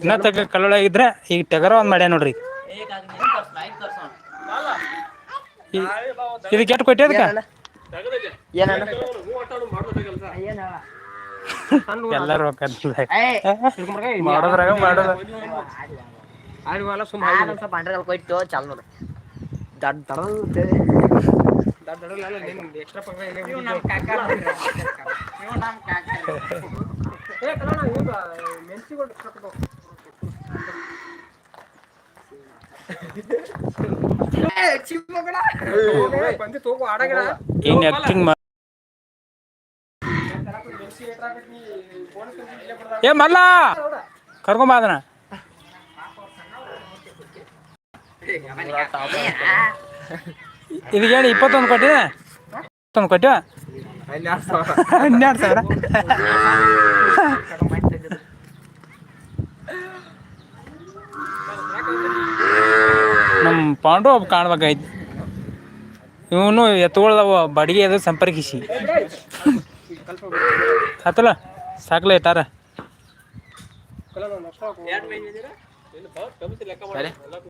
ಇನ್ನ ತಗ ಕಲ್ಲೊಳಗಿದ್ರೆ ಈಗ ಟಗರ ಒಂದ್ ಮಾಡ್ಯ ನೋಡ್ರಿ. ಇದು ಇದಕ್ಕೆ? ಕೊಟ್ಟೆ ಅದಕ್ಕ ಎಲ್ಲರೂ ಮಾಡೋದ್ರಾಗ ಮಾಡೋದ. ಚಾಲ್ ನೋಡು ಏ ಮಲ್ಲ! ಕರ್ಕೊಂಬ ಅದನ್ನ. ಇದಕ್ಕೆ ಹೇಳಿ ಇಪ್ಪತ್ತೊಂದು ಕೊಟ್ಟಿದೆ ಇಪ್ಪತ್ತೊಂದು ಕೊಟ್ಟಿವ ಹನ್ನೆರಡು ಸಾವಿರ. ನಮ್ಮ ಪಾಂಡು ಒಬ್ಬ ಕಾಣ್ಬೇಕಾಯ್ತು. ಇವನು ಎತ್ತುಗಳದವ ಬಡಿಗೆ ಅದು ಸಂಪರ್ಕಿಸಿ. ಆತಲ್ಲ ಸಾಕಲ ಇಟ್ಟಾರ